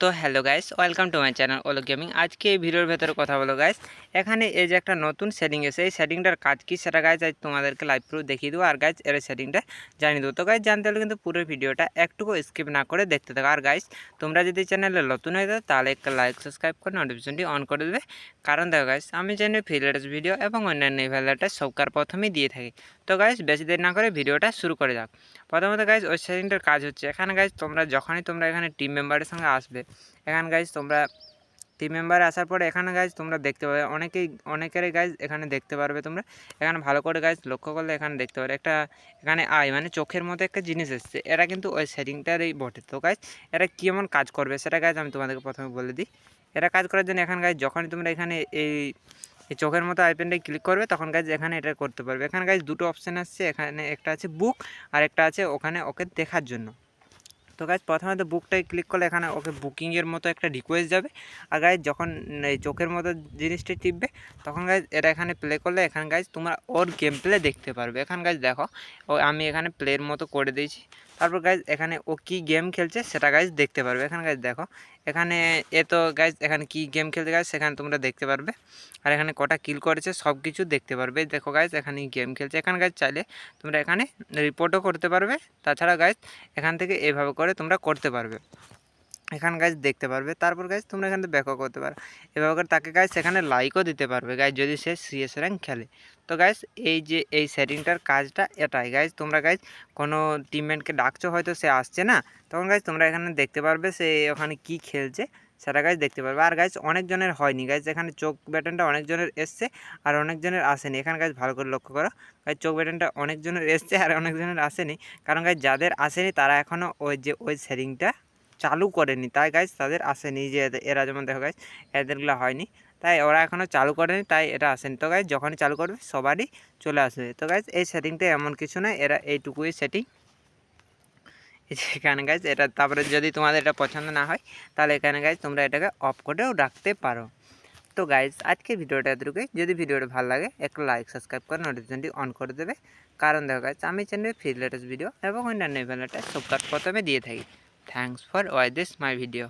তো hello guys, welcome to my channel ওলো gaming. আজকে এই ভিডিওর ভেতরে কথা বলো গাইস। এখানে এই যে একটা নতুন সেটিং এসে, এই সেটিংটার কাজ কী সেটা গাইজ আজ তোমাদেরকে লাইভ প্রুফ দেখিয়ে দেবো। আর গাইজ এর সেটিংটা জানিয়ে দেবো। তো গাইজ জানতে হলে কিন্তু পুরো ভিডিওটা একটুকু স্কিপ না করে দেখতে থাকো। আর গাইজ তোমরা যদি চ্যানেলে নতুন হয়ে যাও তাহলে একটা লাইক সাবস্ক্রাইব করে নোটিফিকেশনটি অন করে দেবে। কারণ দেখো গাইজ আমি জানি ফিলেটাস ভিডিও এবং অন্যান্য ভ্যালাটা সবকার প্রথমেই দিয়ে থাকি। তো গাইজ বেশি দেরি না করে ভিডিওটা শুরু করে যাক। প্রথমত গাইজ ওই সেটিংটার কাজ হচ্ছে, এখানে গাইজ তোমরা যখনই তোমরা এখানে টিম মেম্বারের সঙ্গে আসবে, এখানে গাইজ তোমরা টিম মেম্বারে আসার পরে এখানে গাইজ তোমরা দেখতে পাবে, অনেকেই, অনেকেরই গাইজ এখানে দেখতে পারবে তোমরা। এখানে ভালো করে গাইজ লক্ষ্য করলে এখানে দেখতে পাবে একটা এখানে আই মানে চোখের মতো একটা জিনিস এসছে। এরা কিন্তু ওই সেটিংটারই বটে। তো গাইজ এরা কেমন কাজ করবে, সেটা গাইজ আমি তোমাদেরকে প্রথমে বলে দিই। এরা কাজ করার জন্য এখানে গাইজ যখনই তোমরা এখানে এই এই চোখের মতো আইপেনটাই ক্লিক করবে, তখন গাইজ এখানে এটা করতে পারবে। এখানে গাইজ দুটো অপশান আসছে, এখানে একটা আছে বুক আর একটা আছে ওখানে ওকে দেখার জন্য। তো গাইজ প্রথমে তো বুকটাই ক্লিক করলে এখানে ওকে বুকিংয়ের মতো একটা রিকোয়েস্ট যাবে। আর গাইজ যখন এই চোখের মতো জিনিসটি টিপবে, তখন গাইজ এটা এখানে প্লে করলে এখানে গাইজ তোমরা ওর গেম প্লে দেখতে পারবে। এখানে গাইজ দেখো, ও আমি এখানে প্লের মতো করে দিয়েছি। তারপর গাইজ এখানে ও কি গেম খেলছে সেটা গাইজ দেখতে পারবে। এখানে গাইজ দেখো, এখানে এ তো গাইজ এখানে কি গেম খেলতে গাইজ সেখানে তোমরা দেখতে পারবে। আর এখানে কটা কিল করেছে সব কিছু দেখতে পারবে। দেখো গাইজ এখানে গেম খেলছে। এখানে গাইজ চাইলে তোমরা এখানে রিপোর্টও করতে পারবে। তাছাড়া গাইজ এখান থেকে এভাবে করে তোমরা করতে পারবে। এখান গাছ দেখতে পারবে, তারপর গাছ তোমরা এখান থেকে ব্যাকও করতে পারো। এভাবে করে তাকে গাছ সেখানে লাইকও দিতে পারবে গাছ যদি সে সিএস র্যাঙ্ক খেলে। তো গাইজ এই যে, এই সেটিংটার কাজটা এটাই। গাইজ তোমরা গাইজ কোনো টিমমেটকে ডাকছো, হয়তো সে আসছে না। তখন গাইজ তোমরা এখানে দেখতে পারবে সে ওখানে কি খেলছে, সেটা গাইজ দেখতে পারবে। আর গাইজ অনেকজনের হয়নি। গাইজ এখানে চোখ ব্যাটনটা অনেকজনের এসছে আর অনেকজনের আসেনি। এখানে গাইজ ভালো করে লক্ষ্য করো। গাইজ চোখ ব্যাটনটা অনেকজনের এসছে আর অনেকজনের আসেনি। কারণ গাইজ যাদের আসেনি তারা এখনও ওই যে, ওই সেটিংটা চালু করেনি। তাই গাইজ তাদের আসেনি যে এরা যেমন দেখো গাইজ এদেরগুলো হয়নি। তাই ওরা এখনও চালু করেনি, তাই এটা আসেনি। তো গাইজ যখনই চালু করবে সবারই চলে আসবে। তো গাইজ এই সেটিংটা এমন কিছু নয় এরা এইটুকুই সেটিং এখানে গাইজ এটা তারপরে যদি তোমাদের এটা পছন্দ না হয়, তাহলে এখানে গাইজ তোমরা এটাকে অফ করেও রাখতে পারো। তো গাইজ আজকে ভিডিওটা এতটুকুই। যদি ভিডিওটা ভালো লাগে, একটা লাইক সাবস্ক্রাইব করে নোটিফিকেশনটি অন করে দেবে। কারণ দেখো গাইজ আমি চ্যানেলে ফ্রি লেটেস্ট ভিডিও এবং অন্যান্য ইভেন্টটা সব প্রথমে দিয়ে থাকি। Thanks for why this my video